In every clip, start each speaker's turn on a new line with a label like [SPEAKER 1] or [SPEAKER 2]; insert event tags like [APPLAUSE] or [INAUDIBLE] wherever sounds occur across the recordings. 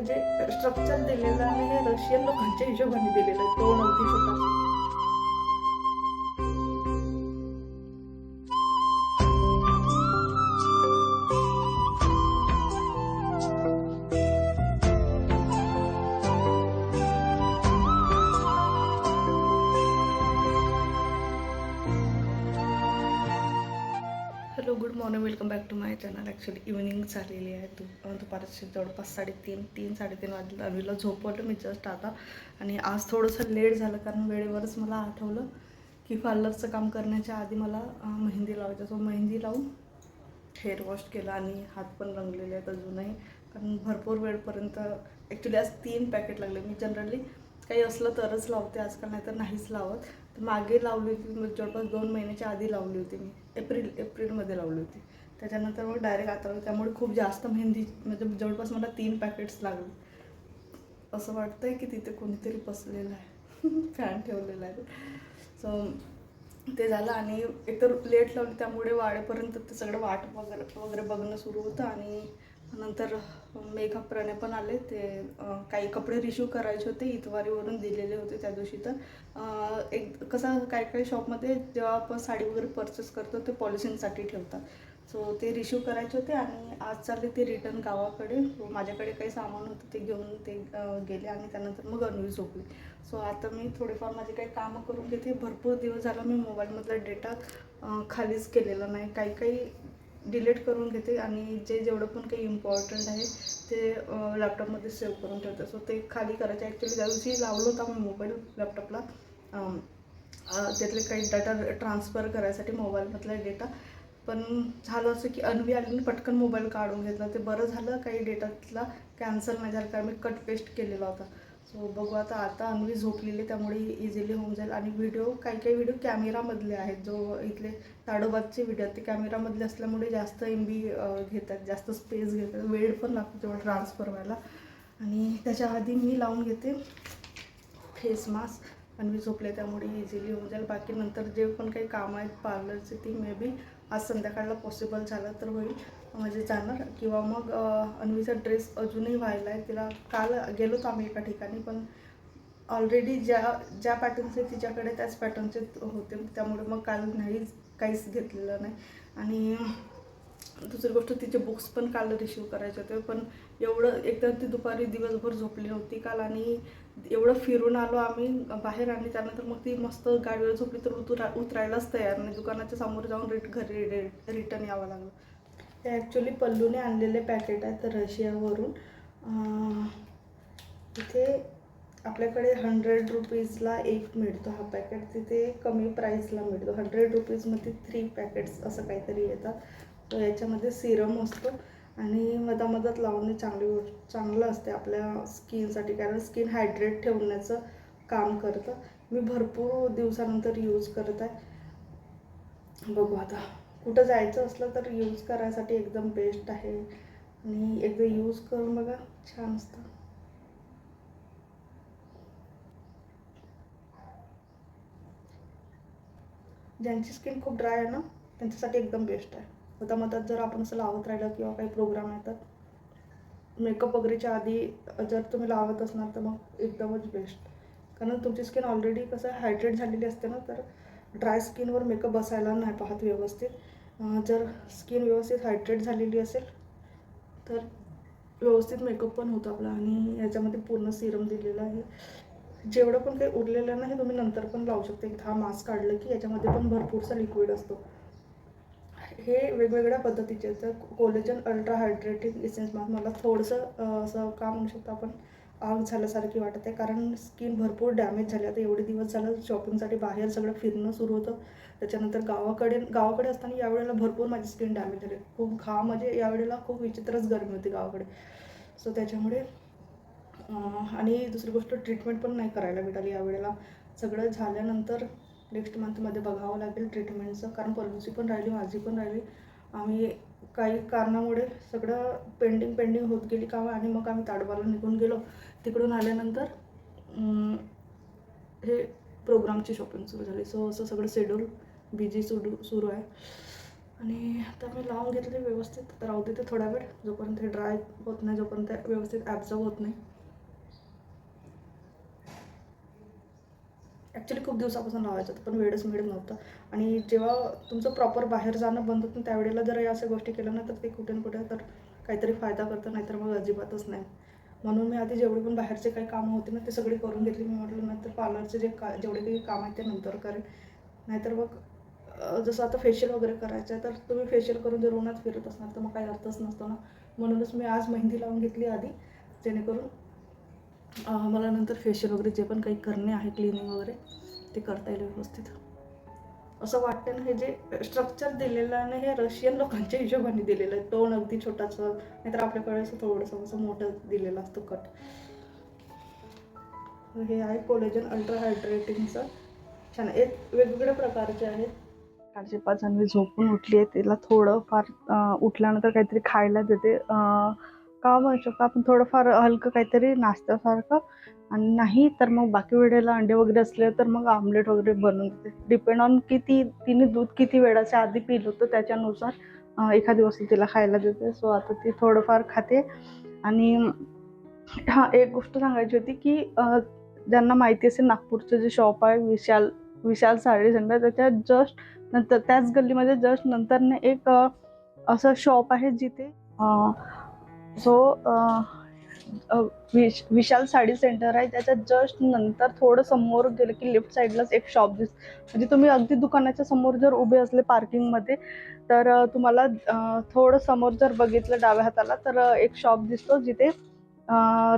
[SPEAKER 1] म्हणजे हे जे स्ट्रक्चर दिलेलं आहे हे रशियन लोकांच्या हिशोबाने दिलेलं आहे. तो नव्हती छोटा. Hello good morning welcome back to my channel actually evening झालेली आहे. दु दुपारचे जवळपास साडेतीन तीन साडेतीन वाजले. अवीला झोपवलं मी जस्ट आता. आणि आज थोडंसं लेट झालं कारण वेळेवरच मला आठवलं की पार्लरचं काम करण्याच्या आधी मला मेहंदी लावायचं. सो मेहंदी लावून हेअर वॉश केलं आणि हात पण रंगलेले आहेत अजूनही. कारण भरपूर वेळपर्यंत ॲक्च्युली आज तीन पॅकेट लागले. मी जनरली काही असलं तरच लावते. आजकाल नाही तर नाहीच लावत. मागे लावली होती म्हणजे जवळपास दोन महिन्याच्या आधी लावली होती मी. एप्रिल एप्रिलमध्ये लावली होती. त्याच्यानंतर मग डायरेक्ट आता त्यामुळे खूप जास्त मेहंदी म्हणजे जवळपास मला तीन पॅकेट्स लागले. असं वाटतंय की तिथे कोणीतरी बसलेलं आहे. [LAUGHS] फॅन ठेवलेला आहे. सो ते झालं आणि एकतर लेट लावली त्यामुळे वाडेपर्यंत ते सगळं वाट वगैरे वगैरे बघणं सुरू होतं आणि नंतर मेघा पण आले. ते काही कपडे रिश्यू करायचे होते इतवारीवरून दिलेले होते त्या दिवशी तर. एक कसं काही काही शॉपमध्ये जेव्हा आपण साडी वगैरे परचेस करतो ते पॉलिशिंगसाठी ठेवतात. सो ते रिश्यू करायचे होते आणि आज चालले ते रिटर्न गावाकडे. माझ्याकडे काही सामान होतं ते घेऊन ते गेले आणि त्यानंतर मग अन्वी झोपली. सो आता मी थोडेफार माझे काही कामं करून घेते. भरपूर दिवस झाला मी मोबाईलमधला डेटा खालीच केलेला नाही. काही काही डिलीट करून घेते आणि जे जेवढं पण काही इम्पॉर्टंट आहे ते लॅपटॉपमध्ये सेव्ह करून ठेवते. सो ते खाली करायचे. ॲक्च्युली त्या दिवशी लावलं होता मी मोबाईल लॅपटॉपला त्यातले काही डाटा ट्रान्सफर करायसाठी मोबाईलमधला डेटा पण झालं असं की अनवी आली आणि पटकन मोबाईल काढून घेतला. ते बरं झालं काही डेटातला कॅन्सल नाही झाला. कारण मी कट पेस्ट केलेला होता. सो बघू आता आता अनवी झोपलेली त्यामुळे इझिली होऊन जाईल. आणि व्हिडिओ काही काही व्हिडिओ कॅमेरामधले आहेत. जो इथले ताडोबादचे व्हिडिओ ते कॅमेरामधले असल्यामुळे जास्त एम बी घेतात. जास्त स्पेस घेतात. वेळ पण लागतो तेवढं ट्रान्सफर व्हायला. आणि त्याच्या आधी मी लावून घेते. फेस मास्क अनवी झोपले त्यामुळे इझिली होऊन जाईल. बाकी नंतर जे पण काही कामं आहेत पार्लरचे ती मे बी आज संध्याकाळला पॉसिबल झालं तर होईल. म्हणजे जाणार. किंवा मग अन्वीचा ड्रेस अजूनही व्हायला आहे तिला काल गेलो आम्ही एका ठिकाणी पण ऑलरेडी ज्या ज्या पॅटर्नचे तिच्याकडे त्याच पॅटर्नचे होते. त्यामुळे मग काल नाहीच काहीच घेतलेलं नाही. आणि दुसरी गोष्ट तिचे बुक्स पण काल रिसिव्ह करायचे होते. पण एवढं एकदम ती दुपारी दिवसभर झोपली नव्हती काल. आणि एवढं फिरून आलो आम्ही बाहेर आणि त्यानंतर मग ती मस्त गाडीवर झोपली तर उतरा उतरायलाच तयार नाही. दुकानाच्या समोर जाऊन रिट घरी रिटर्न यावं लागलं. हे ॲक्च्युली पल्लूने आणलेले पॅकेट आहेत रशियावरून. तिथे इथे आपल्याकडे हंड्रेड रुपीजला एक मिळतो हा पॅकेट तिथे कमी प्राईसला मिळतो. हंड्रेड रुपीजमध्ये थ्री पॅकेट्स असं काहीतरी येतात. तर याच्यामध्ये सिरम असतो आणि मधामधात लावणे चांगली गोष्ट चांगलं असते आपल्या स्किनसाठी कारण स्किन हायड्रेट ठेवण्याचं काम करतं. मी भरपूर दिवसानंतर यूज करत आहे. बघू आता. कुठं जायचं असलं तर यूज करायसाठी एकदम बेस्ट आहे. आणि एकदा यूज करून बघा छान असतं. ज्यांची स्किन खूप ड्राय आहे ना त्यांच्यासाठी एकदम बेस्ट आहे. आता मतात जर आपण असं लावत राहिलं किंवा काही प्रोग्राम येतात मेकअप वगैरेच्या आधी जर तुम्ही लावत असणार तर मग एकदमच बेस्ट कारण तुमची स्किन ऑलरेडी कसं हायड्रेट झालेली असते ना तर ड्राय स्किनवर मेकअप बसायला नाही पाहत व्यवस्थित. जर स्किन व्यवस्थित हायड्रेट झालेली असेल तर व्यवस्थित मेकअप पण होतो आपला आणि याच्यामध्ये पूर्ण सिरम दिलेलं आहे. जेवढं पण काही उरलेलं नाही तुम्ही नंतर पण लावू शकता. एक हा मास्क काढलं की याच्यामध्ये पण भरपूरसा लिक्विड असतो. हे वेगवेगळ्या पद्धतीचे तर collagen ultra hydrating essence mask मला थोडंसं असं का म्हणू शकतो आपण. आग झाल्यासारखी वाटत. आहे कारण स्किन भरपूर डॅमेज झाली. आता एवढे दिवस झालं शॉपिंगसाठी बाहेर सगळं फिरणं सुरू होतं. त्याच्यानंतर गावाकडे गावाकडे असताना यावेळेला भरपूर माझी स्किन डॅमेज झाली. खूप घाम म्हणजे यावेळेला खूप विचित्रच गरमी होती गावाकडे. सो त्याच्यामुळे आणि दुसरी गोष्ट ट्रीटमेंट पण नाही करायला मिळाली यावेळेला. सगळं झाल्यानंतर नेक्स्ट मंथमध्ये बघावं लागेल ट्रीटमेंटचं कारण पॉलिसी पण राहिली माझी पण राहिली. आम्ही काही कारणामुळे सगळं पेंडिंग पेंडिंग होत गेली कामं आणि मग आम्ही ताडोबाला निघून गेलो. तिकडून आल्यानंतर हे प्रोग्रामची शॉपिंग सुरू झाली. सो असं सगळं शेड्यूल बिझी सुरू सुरू आहे. आणि आता मी लावून घेतले व्यवस्थित. तर राहू देते थोडा वेळ. जोपर्यंत हे ड्राय होत नाही जोपर्यंत व्यवस्थित ॲब्झॉर्ब होत नाही. ॲक्च्युली खूप दिवसापासून लावायचं होतं पण वेळच मिळत नव्हतं. आणि जेव्हा तुमचं प्रॉपर बाहेर जाणं बंद होतं त्यावेळेला जर या अशा गोष्टी केल्या ना तर ते कुठे ना कुठे तर काहीतरी फायदा करतं नाहीतर मग अजिबातच नाही. म्हणून मी आधी जेवढे पण बाहेरचे काही कामं होते ना ते सगळी करून घेतली. मी म्हटलं नंतर पार्लरचे जे का जेवढे काही काम आहेत ते नंतर करेन. नाहीतर मग जसं आता फेशियल वगैरे करायचं आहे तर तुम्ही फेशियल करून जर उन्हात फिरत असणार तर मग काही अर्थच नसतो ना. म्हणूनच मी आज मेहंदी लावून घेतली आधी जेणेकरून मला नंतर फेशियल वगैरे जे पण काही करणे आहे क्लिनिंग वगैरे ते करता येईल व्यवस्थित. असं वाटतं ना हे जे स्ट्रक्चर दिलेलं आहे ना हे रशियन लोकांच्या हिशोबाने दिलेलं आहे. टोन अगदी छोटाचं नाहीतर आपल्याकडे असं थोडंसं असं मोठं दिलेलं असतं कट हे आहे कोलेजन अल्ट्रा हायड्रेटिंगचं छान एक वेगवेगळ्या प्रकारचे आहेत. कालचे पाच आणि झोपून उठली आहे. तिला थोडं फार उठल्यानंतर काहीतरी खायला देते. का म्हणू शकतो? आपण थोडंफार हलकं काहीतरी नाश्त्यासारखं आणि नाही तर मग बाकी वेळेला अंडे वगैरे असले तर मग आमलेट वगैरे बनवून देते. डिपेंड ऑन किती तिने दूध किती वेळाच्या आधी पिलं होतं त्याच्यानुसार एखादी वस्तू तिला खायला देते. सो आता ती थोडंफार खाते. आणि हां एक गोष्ट सांगायची होती की ज्यांना माहिती असेल नागपूरचं जे शॉप आहे विशाल विशाल साडी सेंटर त्याच्या जस्ट नंतर त्याच गल्लीमध्ये जस्ट नंतरने एक असं शॉप आहे जिथे so uh, uh, wish Vishal sari centre आहे. त्याच्या जस्ट नंतर थोडं समोर गेलं की लेफ्ट साईडलाच एक शॉप दिस म्हणजे तुम्ही अगदी दुकानाच्या समोर जर उभे असले पार्किंगमध्ये तर तुम्हाला थोडं समोर जर बघितलं डाव्या हाताला तर एक शॉप दिसतो जिथे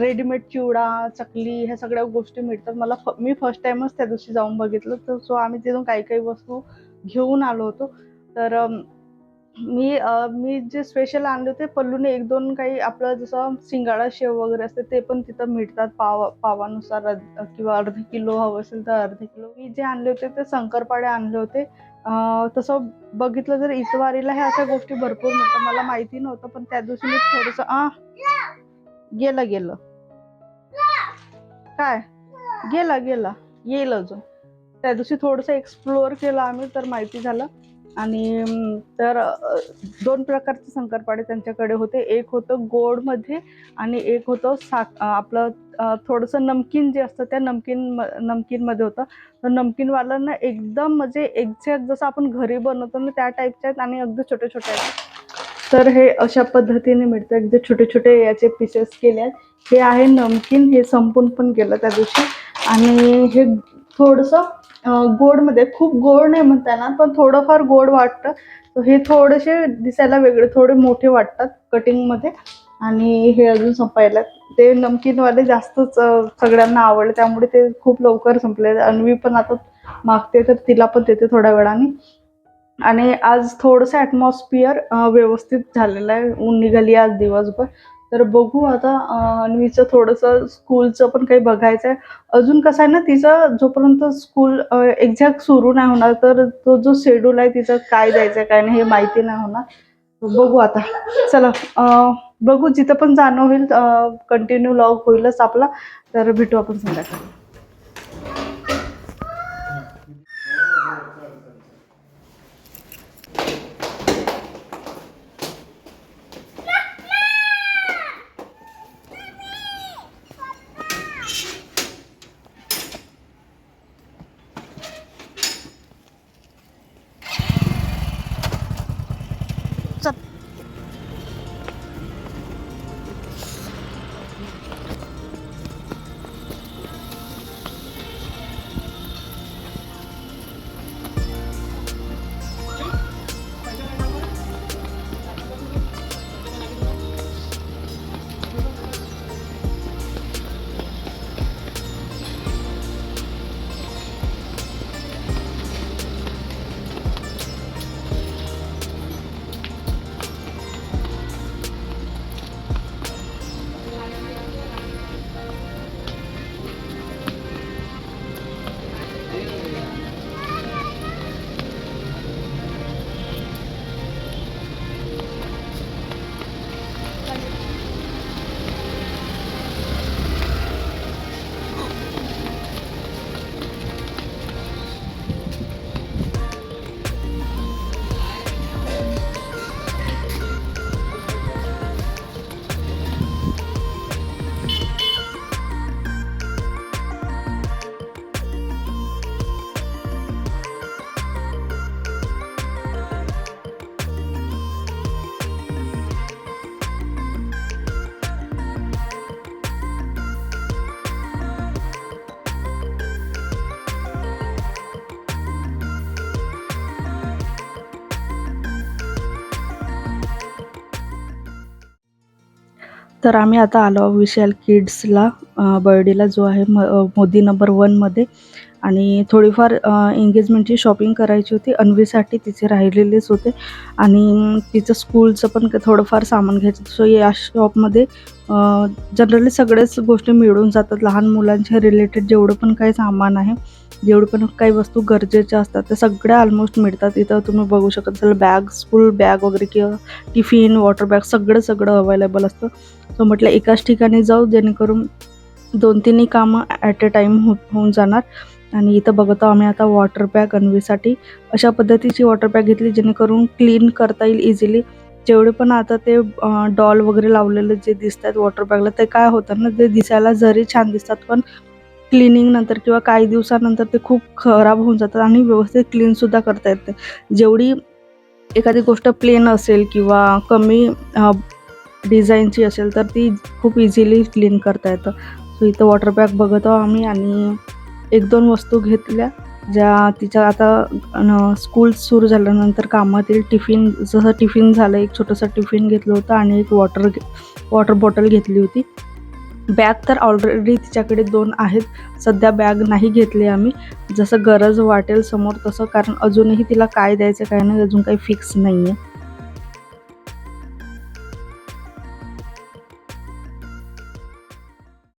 [SPEAKER 1] रेडीमेड चिवडा चकली ह्या सगळ्या गोष्टी मिळतात. मला फ मी फर्स्ट टाईमच त्या दिवशी जाऊन बघितलं. तर सो आम्ही तिथून काही काही वस्तू घेऊन आलो होतो. तर मी मी जे स्पेशल आणले होते पल्लूने एक दोन काही आपलं जसं शिंगाडा शेव वगैरे असते ते पण तिथं मिळतात पाव पावानुसार किंवा अर्ध किलो हवं असेल तर अर्ध किलो. मी जे आणले होते ते शंकरपाडे आणले होते. तसं बघितलं जर इतवारीला ह्या अशा गोष्टी भरपूर मिळतात. मला माहिती नव्हतं पण त्या दिवशी मी थोडंसं आ गेलं गेलं. काय? गेला गेला. येईल अजून. त्या दिवशी थोडंसं एक्सप्लोअर केलं आम्ही तर माहिती झालं. आणि तर दोन प्रकारचे शंकरपाळे त्यांच्याकडे होते. एक होतं गोडमध्ये आणि एक होतं साक आपलं थोडंसं नमकीन जे असतं त्या नमकीन म नमकीनमध्ये होतं. तर नमकीनवाल्यांना एकदम म्हणजे एक्झॅक्ट जसं आपण घरी बनवतो ना त्या टाईपच्या आहेत आणि अगदी छोटे छोटे आहेत. तर हे अशा पद्धतीने मिळतं. अगदी छोटे छोटे याचे पीसेस केले आहेत. हे आहे नमकीन. हे संपून पण गेलं त्या दिवशी. आणि हे थोडंसं गोडमध्ये खूप गोड नाही म्हणता येणार पण थोडंफार गोड वाटतं. तर हे थोडेसे दिसायला वेगळे थोडे मोठे वाटतात कटिंगमध्ये आणि हे अजून संपायला ते नमकीनवाले जास्तच सगळ्यांना आवडले त्यामुळे ते खूप लवकर संपले. अन्वी पण आता मागते तर तिला पण देते थोड्या वेळाने. आणि आज थोडंसं ॲटमॉस्फिअर व्यवस्थित झालेलं आहे. ऊन निघाली आज दिवसभर. तर बघू आता अन्वीचं थोडंसं स्कूलचं पण काही बघायचं आहे अजून कसं आहे ना तिचं जोपर्यंत स्कूल एक्झॅक्ट सुरू नाही होणार तर तो जो शेड्यूल आहे तिचं काय द्यायचं आहे काय नाही हे माहिती नाही होणार. बघू आता. चला बघू जिथं पण जाणं होईल कंटिन्यू लॉग होईलच आपला. तर भेटू आपण संध्याकाळी. तर आम्ही आता आलो विशाल किड्सला बर्डेला बर्डीला जो आहे म मोदी नंबर वनमध्ये आणि थोडीफार एंगेजमेंटची शॉपिंग करायची होती. अन्वीसाठी तिचे राहिलेलेच होते. आणि तिचं स्कूलचं पण थोडंफार सामान घ्यायचं सो या शॉपमध्ये जनरली सगळ्याच गोष्टी मिळून जातात. लहान मुलांच्या रिलेटेड जेवढं पण काही सामान आहे जेवढे पण काही वस्तू गरजेच्या असतात त्या सगळ्या ऑलमोस्ट मिळतात. इथं तुम्ही बघू शकत असाल बॅग स्कूल बॅग वगैरे किंवा टिफिन वॉटर बॅग सगळं सगळं अवेलेबल असतं. सो म्हटलं एकाच ठिकाणी जाऊ जेणेकरून दोन तिन्ही कामं ॲट अ टाईम हो होऊन जाणार. आणि इथं बघतो आम्ही आता वॉटर बॅग अन्वीसाठी. अशा पद्धतीची वॉटर बॅग घेतली जेणेकरून क्लीन करता येईल इझिली जेवढे पण आता ते डॉल वगैरे लावलेले जे दिसत आहेत वॉटर बॅगला ते काय होतं ना ते दिसायला जरी छान दिसतात पण क्लिनिंग नंतर किंवा काही दिवसानंतर ते खूप खराब होऊन जातात आणि व्यवस्थित क्लीनसुद्धा करता येते. जेवढी एखादी गोष्ट प्लेन असेल किंवा कमी डिझाईनची असेल तर ती खूप इझिली क्लीन करता येतं. सो इथं वॉटर बॅग बघत आहो आम्ही आणि एक दोन वस्तू घेतल्या ज्या तिच्या आता स्कूल सुरू झाल्यानंतर कामातील टिफिन जसं टिफिन झालं एक छोटंसं टिफिन घेतलं होतं आणि एक वॉटर वॉटर बॉटल घेतली होती. बॅग तर ऑलरेडी तिच्याकडे दोन आहेत. सध्या बॅग नाही घेतली आम्ही. जसं गरज वाटेल समोर तसं कारण अजूनही तिला काय द्यायचं काय नाही अजून काही फिक्स नाही आहे